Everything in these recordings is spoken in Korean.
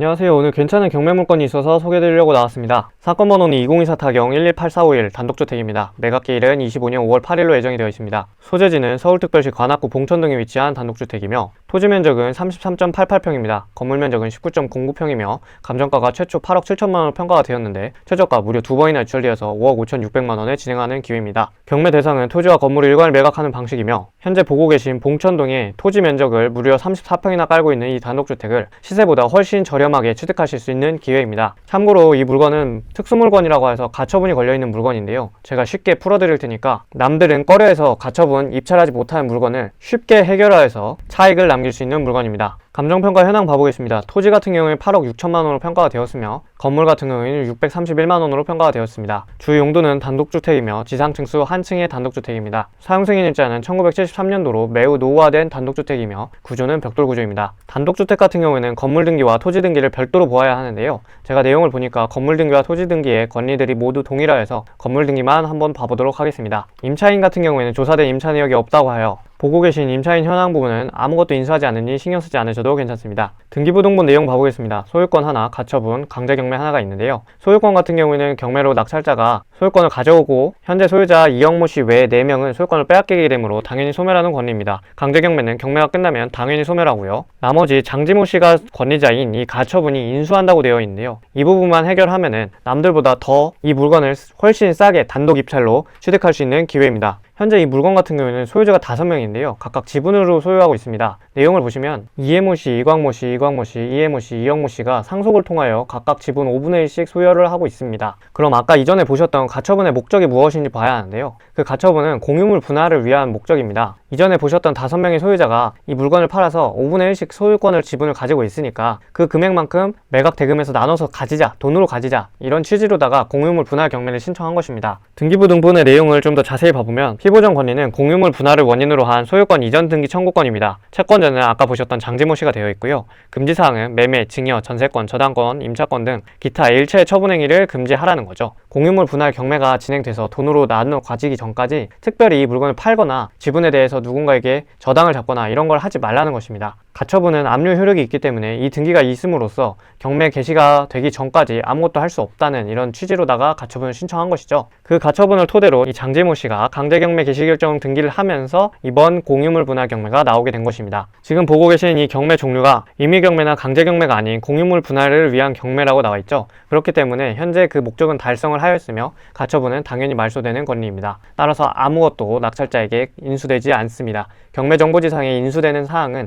안녕하세요. 오늘 괜찮은 경매 물건이 있어서 소개해드리려고 나왔습니다. 사건 번호는 2024 타경 118451 단독주택입니다. 매각기일은 25년 5월 8일로 예정이 되어 있습니다. 소재지는 서울특별시 관악구 봉천 등에 위치한 단독주택이며 토지 면적은 33.88평입니다. 건물 면적은 19.09평이며 감정가가 최초 8억 7천만 원으로 평가가 되었는데 최저가 무려 두 번이나 유찰되어서 5억 5,600만 원에 진행하는 기회입니다. 경매 대상은 토지와 건물을 일괄 매각하는 방식이며 현재 보고 계신 봉천동에 토지 면적을 무려 34평이나 깔고 있는 이 단독주택을 시세보다 훨씬 저렴 하게 취득하실 수 있는 기회입니다. 참고로 이 물건은 특수물건이라고 해서 가처분이 걸려있는 물건인데요. 제가 쉽게 풀어드릴 테니까 남들은 꺼려해서 가처분 입찰하지 못하는 물건을 쉽게 해결하여서 차익을 남길 수 있는 물건입니다. 감정평가 현황 봐보겠습니다. 토지 같은 경우에 8억 6천만 원으로 평가가 되었으며 건물 같은 경우에는 631만 원으로 평가가 되었습니다. 주 용도는 단독주택이며 지상층 수 한 층의 단독주택입니다. 사용승인일자는 1973년도로 매우 노후화된 단독주택이며 구조는 벽돌 구조입니다. 단독주택 같은 경우에는 건물 등기와 토지 등기를 별도로 보아야 하는데요. 제가 내용을 보니까 건물 등기와 토지 등기의 권리들이 모두 동일하여서 건물 등기만 한번 봐보도록 하겠습니다. 임차인 같은 경우에는 조사된 임차 내역이 없다고 하여 보고 계신 임차인 현황 부분은 아무것도 인수하지 않으니 신경 쓰지 않으셔도 괜찮습니다. 등기부등본 내용 봐보겠습니다. 소유권 하나, 가처분, 강제 경매 하나가 있는데요. 소유권 같은 경우에는 경매로 낙찰자가 소유권을 가져오고 현재 소유자 이영모 씨외 4명은 소유권을 빼앗기게 되므로 당연히 소멸하는 권리입니다. 강제 경매는 경매가 끝나면 당연히 소멸하고요. 나머지 장지모 씨가 권리자인 이 가처분이 인수한다고 되어 있는데요. 이 부분만 해결하면은 남들보다 더 이 물건을 훨씬 싸게 단독 입찰로 취득할 수 있는 기회입니다. 현재 이 물건 같은 경우에는 소유자가 5명인데요. 각각 지분으로 소유하고 있습니다. 내용을 보시면 이해모 씨, 이광모 씨, 이광모 씨, 이해모 씨, 이영모 씨가 상속을 통하여 각각 지분 5분의 1씩 소유를 하고 있습니다. 그럼 아까 이전에 보셨던 가처분의 목적이 무엇인지 봐야 하는데요. 그 가처분은 공유물 분할을 위한 목적입니다. 이전에 보셨던 5명의 소유자가 이 물건을 팔아서 5분의 1씩 소유권을 지분을 가지고 있으니까 그 금액만큼 매각 대금에서 나눠서 가지자, 돈으로 가지자 이런 취지로다가 공유물 분할 경매를 신청한 것입니다. 등기부 등본의 내용을 좀 더 자세히 봐보면 피보전 권리는 공유물 분할을 원인으로 한 소유권 이전 등기 청구권입니다. 채권자는 아까 보셨던 장지모 씨가 되어 있고요. 금지사항은 매매, 증여, 전세권, 저당권, 임차권 등 기타 일체의 처분 행위를 금지하라는 거죠. 공유물 분할 경매가 진행돼서 돈으로 나눠 가지기 전까지 특별히 이 물건을 팔거나 지분에 대해서 누군가에게 저당을 잡거나 이런 걸 하지 말라는 것입니다. 가처분은 압류 효력이 있기 때문에 이 등기가 있음으로써 경매 개시가 되기 전까지 아무것도 할 수 없다는 이런 취지로다가 가처분을 신청한 것이죠. 그 가처분을 토대로 이 장재모 씨가 강제 경매 개시 결정 등기를 하면서 이번 공유물 분할 경매가 나오게 된 것입니다. 지금 보고 계신 이 경매 종류가 임의 경매나 강제 경매가 아닌 공유물 분할을 위한 경매라고 나와 있죠. 그렇기 때문에 현재 그 목적은 달성을 하였으며 가처분은 당연히 말소되는 권리입니다. 따라서 아무것도 낙찰자에게 인수되지 않습니다. 경매 정보지상에 인수되는 사항은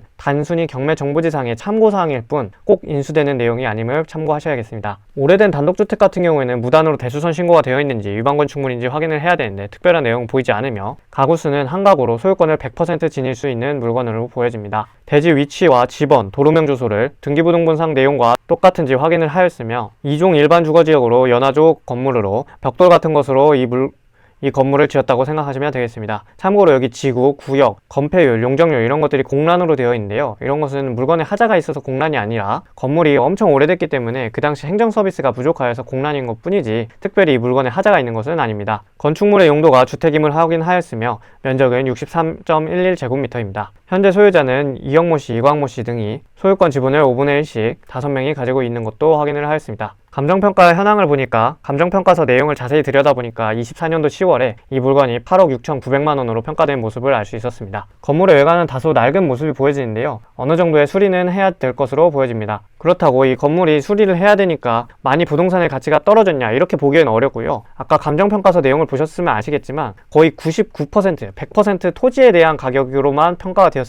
단순히 경매 정보지상의 참고사항일 뿐 꼭 인수되는 내용이 아님을 참고하셔야겠습니다. 오래된 단독주택 같은 경우에는 무단으로 대수선 신고가 되어 있는지 위반건축물인지 확인을 해야 되는데 특별한 내용 보이지 않으며 가구수는 한 가구로 소유권을 100% 지닐 수 있는 물건으로 보여집니다. 대지 위치와 집원, 도로명 주소를 등기부등본상 내용과 똑같은지 확인을 하였으며 2종 일반 주거지역으로 연화조 건물으로 벽돌 같은 것으로 이 물, 이 건물을 지었다고 생각하시면 되겠습니다. 참고로 여기 지구, 구역, 건폐율, 용적률 이런 것들이 공란으로 되어 있는데요. 이런 것은 물건에 하자가 있어서 공란이 아니라 건물이 엄청 오래됐기 때문에 그 당시 행정 서비스가 부족하여서 공란인 것 뿐이지 특별히 이 물건에 하자가 있는 것은 아닙니다. 건축물의 용도가 주택임을 확인하였으며 면적은 63.11제곱미터입니다. 현재 소유자는 이영모 씨, 이광모 씨 등이 소유권 지분을 5분의 1씩 5명이 가지고 있는 것도 확인을 하였습니다. 감정평가 현황을 보니까 감정평가서 내용을 자세히 들여다보니까 24년도 10월에 이 물건이 8억 6,900만 원으로 평가된 모습을 알 수 있었습니다. 건물의 외관은 다소 낡은 모습이 보여지는데요. 어느 정도의 수리는 해야 될 것으로 보여집니다. 그렇다고 이 건물이 수리를 해야 되니까 많이 부동산의 가치가 떨어졌냐 이렇게 보기에는 어렵고요. 아까 감정평가서 내용을 보셨으면 아시겠지만 거의 99% 100% 토지에 대한 가격으로만 평가가 되었습니다.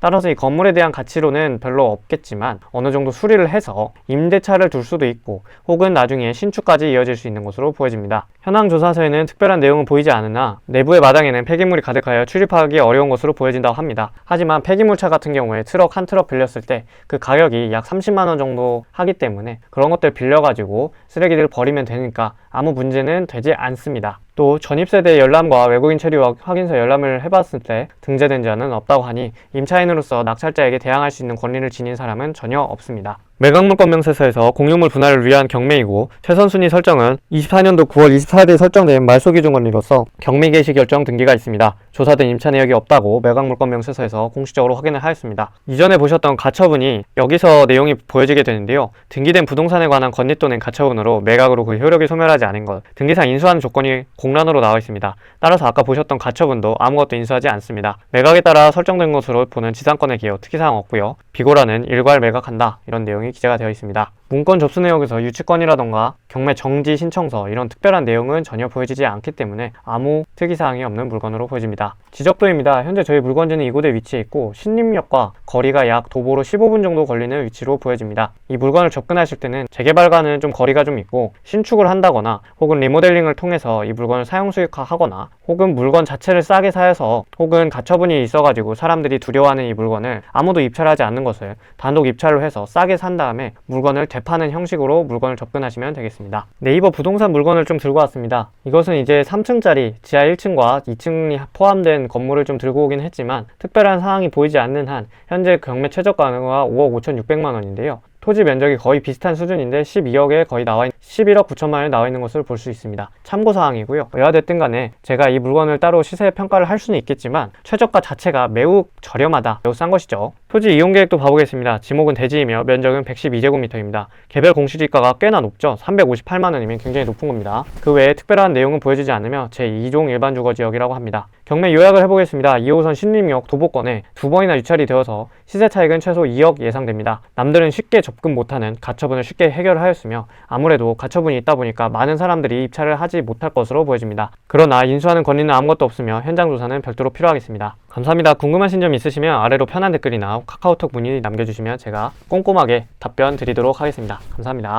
따라서 이 건물에 대한 가치로는 별로 없겠지만 어느 정도 수리를 해서 임대차를 둘 수도 있고 혹은 나중에 신축까지 이어질 수 있는 것으로 보여집니다. 현황 조사서에는 특별한 내용은 보이지 않으나 내부의 마당에는 폐기물이 가득하여 출입하기 어려운 것으로 보여진다고 합니다. 하지만 폐기물차 같은 경우에 트럭 한 트럭 빌렸을 때 그 가격이 약 30만 원 정도 하기 때문에 그런 것들 빌려가지고 쓰레기들을 버리면 되니까 아무 문제는 되지 않습니다. 또 전입세대 열람과 외국인 체류 확인서 열람을 해봤을 때 등재된 자는 없다고 하니 임차인으로서 낙찰자에게 대항할 수 있는 권리를 지닌 사람은 전혀 없습니다. 매각물권 명세서에서 공유물 분할을 위한 경매이고 최선순위 설정은 24년도 9월 24일에 설정된 말소 기준 권리로서 경매 개시 결정 등기가 있습니다. 조사된 임차 내역이 없다고 매각물권 명세서에서 공식적으로 확인을 하였습니다. 이전에 보셨던 가처분이 여기서 내용이 보여지게 되는데요. 등기된 부동산에 관한 건리 또는 가처분으로 매각으로 그 효력이 소멸하지 않은 것, 등기상 인수하는 조건이 공란으로 나와 있습니다. 따라서 아까 보셨던 가처분도 아무것도 인수하지 않습니다. 매각에 따라 설정된 것으로 보는 지상권의 기여 특이사항 없고요. 비고라는 일괄 매각한다 이런 내용이 기재가 되어 있습니다. 문건 접수 내역에서 유치권이라던가 경매 정지 신청서 이런 특별한 내용은 전혀 보여지지 않기 때문에 아무 특이사항이 없는 물건으로 보여집니다. 지적도입니다. 현재 저희 물건지는 이곳에 위치해 있고 신림역과 거리가 약 도보로 15분 정도 걸리는 위치로 보여집니다. 이 물건을 접근하실 때는 재개발과는 좀 거리가 좀 있고 신축을 한다거나 혹은 리모델링을 통해서 이 물건을 사용 수익화하거나 혹은 물건 자체를 싸게 사서 혹은 가처분이 있어가지고 사람들이 두려워하는 이 물건을 아무도 입찰하지 않는 것을 단독 입찰로 해서 싸게 산 다음에 물건을 되파는 형식으로 물건을 접근하시면 되겠습니다. 네이버 부동산 물건을 좀 들고 왔습니다. 이것은 이제 3층짜리 지하 1층과 2층이 포함된 건물을 좀 들고 오긴 했지만 특별한 사항이 보이지 않는 한 현재 경매 최저가가 5억 5,600만 원인데요. 토지 면적이 거의 비슷한 수준인데 12억에 거의 나와 있, 11억 9천만 원이 나와 있는 것을 볼 수 있습니다. 참고 사항이고요. 왜가 됐든 간에 제가 이 물건을 따로 시세 평가를 할 수는 있겠지만 최저가 자체가 매우 저렴하다. 매우 싼 것이죠. 토지 이용 계획도 봐보겠습니다. 지목은 대지이며 면적은 112제곱미터입니다. 개별 공시지가가 꽤나 높죠. 358만 원이면 굉장히 높은 겁니다. 그 외에 특별한 내용은 보여지지 않으며 제2종 일반 주거 지역이라고 합니다. 경매 요약을 해보겠습니다. 2호선 신림역 도보권에 두 번이나 유찰이 되어서 시세 차익은 최소 2억 예상됩니다. 남들은 쉽게 접근 못하는 가처분을 쉽게 해결하였으며 아무래도 가처분이 있다 보니까 많은 사람들이 입찰을 하지 못할 것으로 보여집니다. 그러나 인수하는 권리는 아무것도 없으며 현장 조사는 별도로 필요하겠습니다. 감사합니다. 궁금하신 점 있으시면 아래로 편한 댓글이나 카카오톡 문의 남겨주시면 제가 꼼꼼하게 답변 드리도록 하겠습니다. 감사합니다.